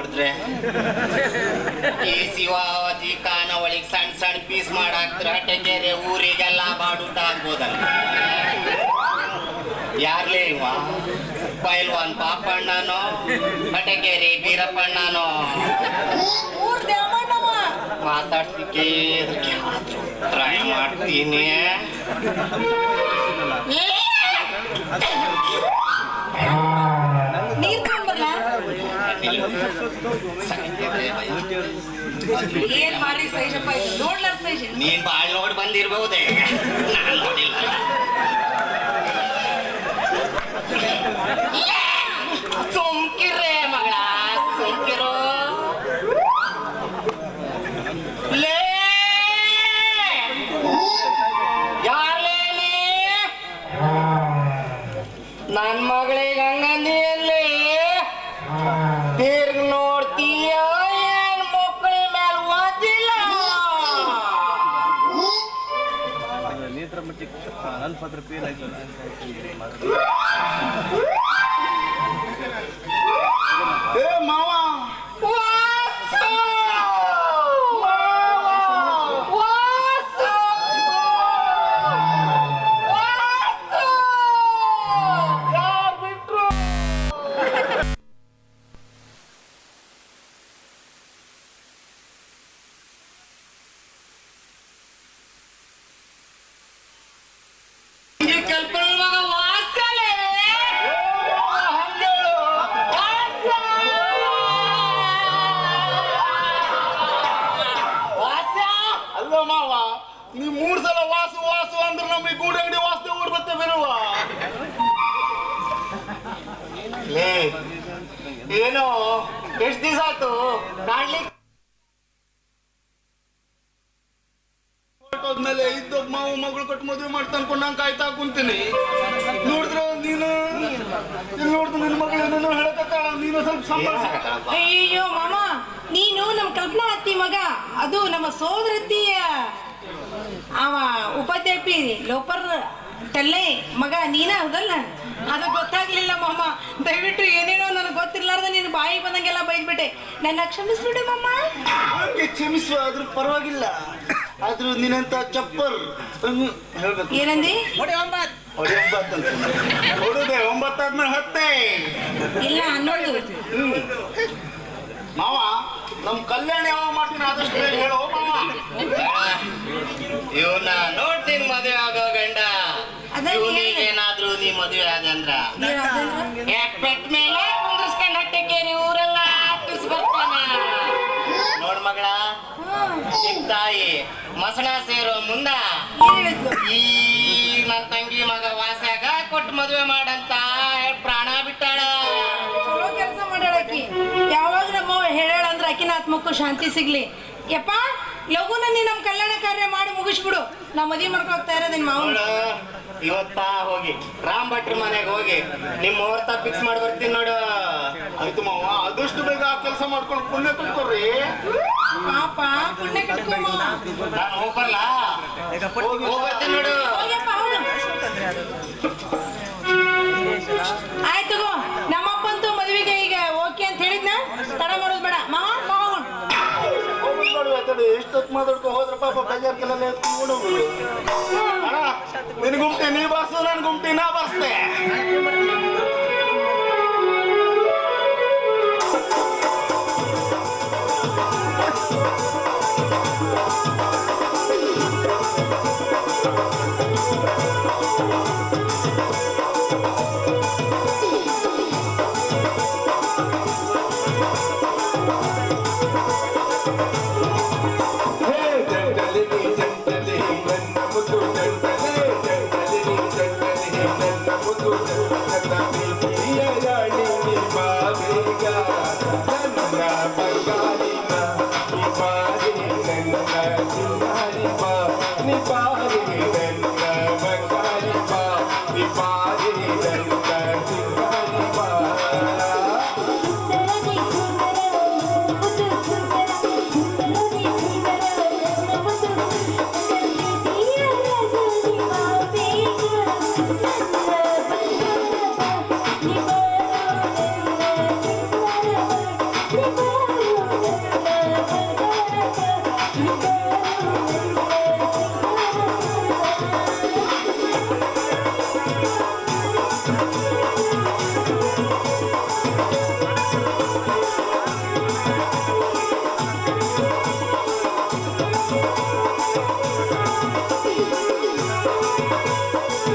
ನೋಡಿದ್ರೆ ಈ ಶಿವಾವತಿ ಕಾನ ಒಳಗೆ ಸಣ್ಣ ಸಣ್ಣ ಪೀಸ್ ಮಾಡಾಕ್ತ್ರ ಹಟ್ಟೆಗೆರೆ ಊರಿಗೆಲ್ಲ ಬಾಡೂಟ ಆಗ್ಬೋದಲ್ಲ. ಯಾರ್ಲೇ ಇವ ಪೈಲ್ವಾನ್ ಪಾಪಣ್ಣನೋ ಹಟೆಗೆರೆ ಬೀರಪ್ಪಣ್ಣನೋ ಅದಕ್ಕೆ ಟ್ರೈ ಮಾಡ್ತೀನಿ? ಏನ್ ಬಾರಿ ಸೈಜಪ್ಪ ಇದು ನೋಡ್ಲಾರ ಸೈಜ್. ನೀನ್ ಬಾಳ್ ನೋಡಿ ಬಂದಿರ್ಬಹುದೇ? ನೋಡಿಲ್ಲ. 増えないから。ನೀ ಮೂರ್ ಸಲ ವಾಸು ವಾಸು ಅಂದ್ರೆ ನಮಗೆ ಗೂಡಂಗಡಿ ವಾಸನೆ ಊರ್ ಬತ್ತೆ ಬರುವ ಏನೋ, ಎಷ್ಟ್ ದಿವಸ ಆಯ್ತು? ಕಾಣ್ಲಿಕ್ಕೆ ಮೇಲೆ ಇದ್ದ ಮಾವು, ಮಗಳು ಕೊಟ್ಟು ಮದುವೆ ಮಾಡ್ತಾ ಅನ್ಕೊಂಡು ನಂಗೆ ಕಾಯ್ತಾ ಕುಂತೀನಿ. ನೋಡಿದ್ರ ನೀನು ಇಲ್ಲಿ ನೋಡಿದ್ರು ನಿನ್ನ ಮಗಳು ಏನೇನೋ ಹೇಳಕತ್ತಾಳ, ನೀನು ಸ್ವಲ್ಪ ಸಂಭಾಳಿಸ. ಅಯ್ಯೋ ಮಾಮ, ನೀನು ನಮ್ಮ ಕಲ್ಪನಾ ಅತ್ತಿ ಮಗ, ಅದು ನಮ್ಮ ಸೋದರತ್ತಿಯ ಅವ ಉಪಾಧ್ಯಾಪಿ ಲೋಪರ್ ತಲ್ಲೆ ಮಗ ನೀನ ಹೌದಲ್ಲ? ಅದು ಗೊತ್ತಾಗ್ಲಿಲ್ಲ ಮಾಮ. ದಯವಿಟ್ಟು ಏನೇನೋ ನನಗೆ ಗೊತ್ತಿರ್ಲಾರ್ದ ನೀನು ಬಾಯಿ ಬಂದಂಗೆಲ್ಲ ಬೈದ್ಬಿಟ್ಟೆ. ನನ್ನ ಕ್ಷಮಿಸ್ಬಿಡು ಮಾಮ. ಕ್ಷಮಿಸು ಕ್ಷಮಿಸುವ ಆದ್ರೂ ಪರವಾಗಿಲ್ಲ. ಆದ್ರೂ ನಿನ್ನಂತ ಚಪ್ಪರ್. ಹೇಳ್ಬೇಕು. ಏನಂದಿ? ಹೊಡೆ ಒಂಬತ್ತು ಅಂತ. ಹೊಡುದೆ ಒಂಬತ್ತಾದ್ಮೇಲೆ ಹತ್ತೆ. ಇಲ್ಲ ಹನ್ನೊಂದು. ಹ್ಮ್. ಮಾವ ನಮ್ ಕಲ್ಯಾಣ ಯಾವಾಗ ಮಾಡ್ತೀನಿ ಆದಷ್ಟು ಬೇಗ ಹೇಳು ಮಾವ. ಇವನ್ನ ನೋಡ್ತೀನಿ ಮದುವೆ ಆಗೋ ಗಂಡ. ಅದೇ ನೀ ಮದುವೆ ಆದಂದ್ರ? ಯಾಕ್ ಪೆಟ್ ಮೇಲೆ ಕುಂದ್ರಸ್ಕೊಂಡ್ ಹಟ್ಟೆಕೇರಿ ಊರೆಲ್ಲ ಹಾಕಿಸ್ ಬರ್ತಾನ. ನೋಡ್ ಮಗಳ ನಿಮ್ ತಾಯಿ ಮಸಣ ಸೇರೋ ಮುಂದ ಹೇಳಿದ್ಲು? ಈ ನನ್ ತಂಗಿ ಮಗ ವಾಸ್ಯಾಗ ಕೊಟ್ಟು ಮದುವೆ ಮಾಡಂತ. ಆತ್ಮಕ್ಕೂ ಶಾಂತಿ ಸಿಗ್ಲಿ. ಯಪ್ಪ ಲಘುನ ನೀ ನಮ್ಮ ಕಲ್ಯಾಣ ಕಾರ್ಯ ಮಾಡಿ ಮುಗಿಸ್ಬಿಡು. ನಾ ಮದುವೆ ಮಾಡ್ಕೊ ಇರೋದು ನಿಮ್ಮ ಮಾವನ್. ಇವತ್ತಾ ಹೋಗಿ. ರಾಮ್ ಭಟ್ರ ಮನೆಗೆ ಹೋಗಿ. ನಿಮ್ಮ ಮುಹೂರ್ತ ಫಿಕ್ಸ್ ಮಾಡಿ ಬರ್ತೀನಿ ನೋಡು. ಆಯ್ತು ಮಾವ ಆದಷ್ಟು ಬೇಗ ಆ ಕೆಲಸ ಮಾಡ್ಕೊಂಡು ಪುಣ್ಯ ಕಟ್ಕೊಡ್ರಿ. ಪಾಪ ಪುಣ್ಯ ಕಟ್ಕೊಂಡು ಮಾವ. ನಾನು ಹೋಗಲ್ಲ ಹೋಗ್ಬರ್ತೀನಿ ನೋಡು. ಮಾತಾಡ್ಕೊ ಹೋದ್ರ ಪಾಪ ಬೇಜಾರ್ ಕೆಲಲ್ಲ ಎತ್ಕೊಂಡು ಅಣ್ಣ ನಿನ್ ಗುಂಪಿ ನೀ ಬಾಸು ನನ್ ಗುಂಪಿ ನಾ ಬಾಸ್ತೆ ಸುಂದರನೇ ಸುಂದರ Hallelujah.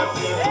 Yeah.